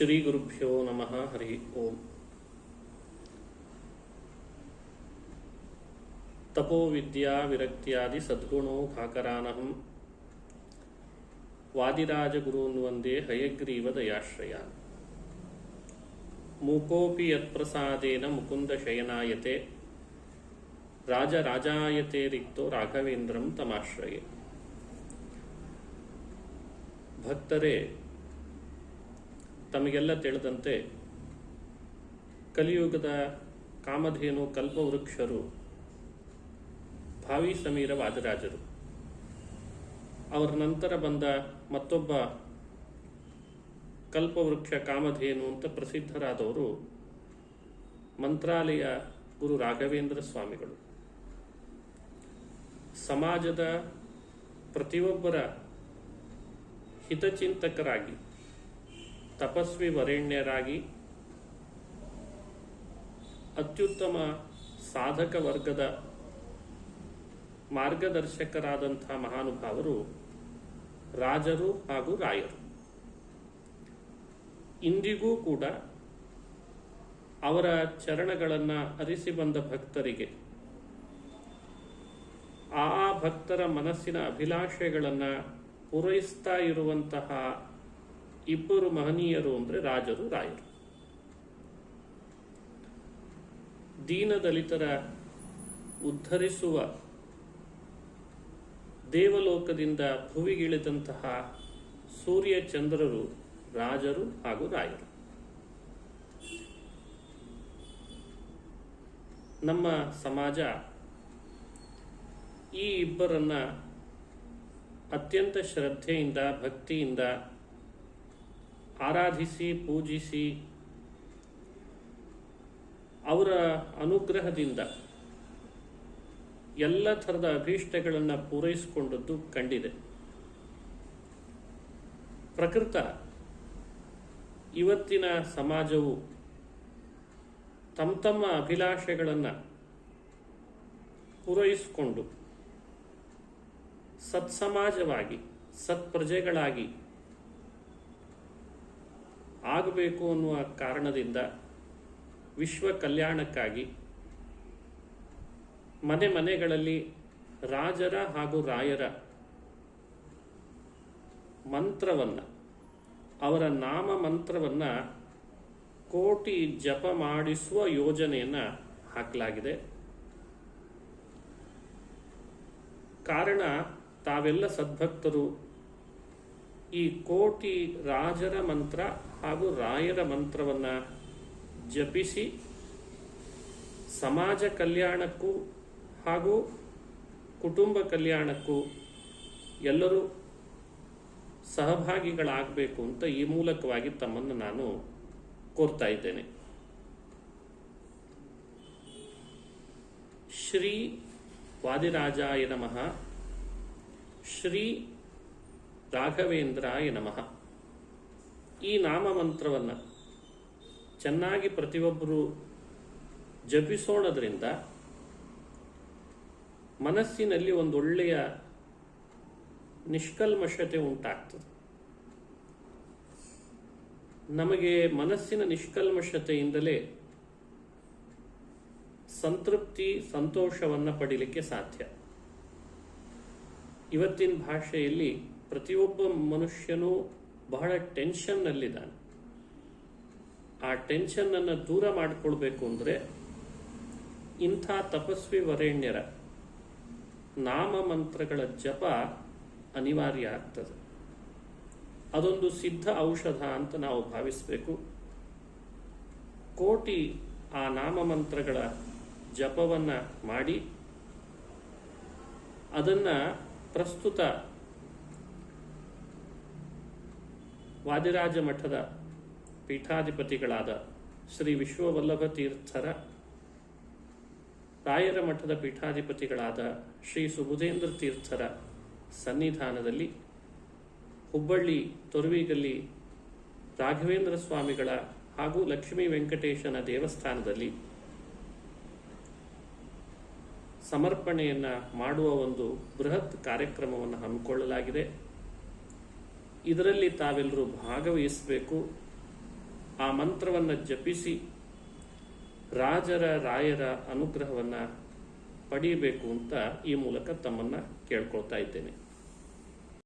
ಶ್ರೀ ಗುರುಭ್ಯೋ ನಮಃ, ಹರಿ ಓಂ. ತಪೋವಿದ್ಯಾ ವಿರಕ್ತಿಯಾದಿ ಸದ್ಗುಣೋ ಖಾಕರಾನಹಂ. ವಾದಿರಾಜಗುರೂನ್ ವಂದೇ ಹಯಗ್ರೀವ ದಯಾಶ್ರಯ ಮೂಕೋಪಿ ಯತ್ಪ್ರಸಾದೇನ ಮುಕುಂದ ಶಯನಾಯತೆ. ರಾಜರಾಜಾಯತೆ ರಿಕ್ತೋ ರಾಘವೇಂದ್ರಂ ತಮಾಶ್ರಯೆ. ಭಕ್ತರೇ ತಮಗೆಲ್ಲ ತಿಳಿದಂತೆ ಕಲಿಯುಗದ ಕಾಮಧೇನು ಕಲ್ಪವೃಕ್ಷರು ಭಾವಿ ಸಮೀರ ವಾದರಾಜರು ಅವರ ನಂತರ ಬಂದ ಮತ್ತೊಬ್ಬ ಕಲ್ಪವೃಕ್ಷ ಕಾಮಧೇನು ಅಂತ ಪ್ರಸಿದ್ಧರಾದವರು ಮಂತ್ರಾಲಯ ಗುರು ರಾಘವೇಂದ್ರ ಸ್ವಾಮಿಗಳು. ಸಮಾಜದ ಪ್ರತಿಯೊಬ್ಬರ ಹಿತಚಿಂತಕರಾಗಿ ತಪಸ್ವಿ ವರೇಣ್ಯರಾಗಿ ಅತ್ಯುತ್ತಮ ಸಾಧಕ ವರ್ಗದ ಮಾರ್ಗದರ್ಶಕರಾದಂಥ ಮಹಾನುಭಾವರು ರಾಜರು ಹಾಗೂ ರಾಯರು. ಇಂದಿಗೂ ಕೂಡ ಅವರ ಚರಣಗಳನ್ನು ಅರಿಸಿ ಬಂದ ಭಕ್ತರಿಗೆ ಆ ಭಕ್ತರ ಮನಸ್ಸಿನ ಅಭಿಲಾಷೆಗಳನ್ನು ಪೂರೈಸ್ತಾ ಇರುವಂತಹ ಇಬ್ಬರು ಮಹನೀಯರು ಅಂದರೆ ರಾಜರು, ರಾಯರು. ದೀನದಲಿತರ ಉದ್ಧರಿಸುವ ದೇವಲೋಕದಿಂದ ಭುವಿಗಿಳಿದಂತಹ ಸೂರ್ಯ ಚಂದ್ರರು ರಾಜರು ಹಾಗೂ ರಾಯರು. ನಮ್ಮ ಸಮಾಜ ಈ ಇಬ್ಬರನ್ನ ಅತ್ಯಂತ ಶ್ರದ್ಧೆಯಿಂದ, ಭಕ್ತಿಯಿಂದ ಆರಾಧಿಸಿ, ಪೂಜಿಸಿ. ಅವರ ಅನುಗ್ರಹದಿಂದ ಎಲ್ಲ ಥರದ ಅಭೀಷ್ಟಗಳನ್ನು ಪೂರೈಸಿಕೊಂಡದ್ದು ಕಂಡಿದೆ. ಪ್ರಕೃತ ಇವತ್ತಿನ ಸಮಾಜವು ತಮ್ಮ ತಮ್ಮ ಅಭಿಲಾಷೆಗಳನ್ನು ಪೂರೈಸಿಕೊಂಡು ಸತ್ಸಮಾಜವಾಗಿ, ಸತ್ಪ್ರಜೆಗಳಾಗಿ ಆಗಬೇಕು ಅನ್ನುವ ಕಾರಣದಿಂದ ವಿಶ್ವ ಕಲ್ಯಾಣಕ್ಕಾಗಿ ಮನೆ ಮನೆಗಳಲ್ಲಿ ರಾಜರ ಹಾಗೂ ರಾಯರ ಮಂತ್ರವನ್ನು, ಅವರ ನಾಮ ಮಂತ್ರವನ್ನು ಕೋಟಿ ಜಪ ಮಾಡಿಸುವ ಯೋಜನೆಯನ್ನು ಹಾಕಲಾಗಿದೆ. ಕಾರಣ, ತಾವೆಲ್ಲ ಸದ್ಭಕ್ತರು ಈ ಕೋಟಿ ರಾಜರ ಮಂತ್ರ ಹಾಗೂ ರಾಯರ ಮಂತ್ರವನ್ನು ಜಪಿಸಿ ಸಮಾಜ ಕಲ್ಯಾಣಕ್ಕೂ ಹಾಗೂ ಕುಟುಂಬ ಕಲ್ಯಾಣಕ್ಕೂ ಎಲ್ಲರೂ ಸಹಭಾಗಿಗಳಾಗಬೇಕು ಅಂತ ಈ ಮೂಲಕವಾಗಿ ತಮ್ಮನ್ನು ನಾನು ಕೋರ್ತಾ ಇದ್ದೇನೆ. ಶ್ರೀ ವಾದಿರಾಜಾಯ ನಮಃ. ಶ್ರೀ ರಾಘವೇಂದ್ರಾಯ ನಮಃ. ಈ ನಾಮಮಂತ್ರವನ್ನು ಚೆನ್ನಾಗಿ ಪ್ರತಿಯೊಬ್ಬರು ಜಪಿಸೋಣದ್ರಿಂದ ಮನಸ್ಸಿನಲ್ಲಿ ಒಂದು ಒಳ್ಳೆಯ ನಿಷ್ಕಲ್ಮಶತೆ ಉಂಟಾಗ್ತದೆ. ನಮಗೆ ಮನಸ್ಸಿನ ನಿಷ್ಕಲ್ಮಶತೆಯಿಂದಲೇ ಸಂತೃಪ್ತಿ, ಸಂತೋಷವನ್ನು ಪಡೀಲಿಕ್ಕೆ ಸಾಧ್ಯ. ಇವತ್ತಿನ ಭಾಷೆಯಲ್ಲಿ ಪ್ರತಿಯೊಬ್ಬ ಮನುಷ್ಯನೂ ಬಹಳ ಟೆನ್ಷನ್ನಲ್ಲಿದ್ದಾನೆ ಆ ಟೆನ್ಷನ್ನನ್ನು ದೂರ ಮಾಡಿಕೊಳ್ಬೇಕು ಅಂದರೆ ಇಂಥ ತಪಸ್ವಿ ವರೇಣ್ಯರ ನಾಮ ಮಂತ್ರಗಳ ಜಪ ಅನಿವಾರ್ಯ ಆಗ್ತದೆ. ಅದೊಂದು ಸಿದ್ಧ ಔಷಧ ಅಂತ ನಾವು ಭಾವಿಸಬೇಕು. ಕೋಟಿ ಆ ನಾಮ ಮಂತ್ರಗಳ ಜಪವನ್ನು ಮಾಡಿ ಅದನ್ನು ಪ್ರಸ್ತುತ ವಾದಿರಾಜ ಮಠದ ಪೀಠಾಧಿಪತಿಗಳಾದ ಶ್ರೀ ವಿಶ್ವವಲ್ಲಭ ತೀರ್ಥರ ರಾಯರ ಮಠದ ಪೀಠಾಧಿಪತಿಗಳಾದ ಶ್ರೀ ಸುಬುಧೇಂದ್ರ ತೀರ್ಥರ ಸನ್ನಿಧಾನದಲ್ಲಿ ಹುಬ್ಬಳ್ಳಿ ತೊರುವಿಗಲ್ಲಿ ರಾಘವೇಂದ್ರ ಸ್ವಾಮಿಗಳ ಹಾಗೂ ಲಕ್ಷ್ಮೀ ವೆಂಕಟೇಶನ ದೇವಸ್ಥಾನದಲ್ಲಿ ಸಮರ್ಪಣೆಯನ್ನು ಮಾಡುವ ಒಂದು ಬೃಹತ್ ಕಾರ್ಯಕ್ರಮವನ್ನು ಹಮ್ಮಿಕೊಳ್ಳಲಾಗಿದೆ. ಇದರಲ್ಲಿ ತಾವೆಲ್ಲರೂ ಭಾಗವಹಿಸಬೇಕು. ಆ ಮಂತ್ರವನ್ನು ಜಪಿಸಿ ರಾಜರ ರಾಯರ ಅನುಗ್ರಹವನ್ನು ಪಡೆಯಬೇಕು ಅಂತ ಈ ಮೂಲಕ ತಮ್ಮನ್ನು ಕೇಳ್ಕೊಳ್ತಾ ಇದ್ದೇನೆ.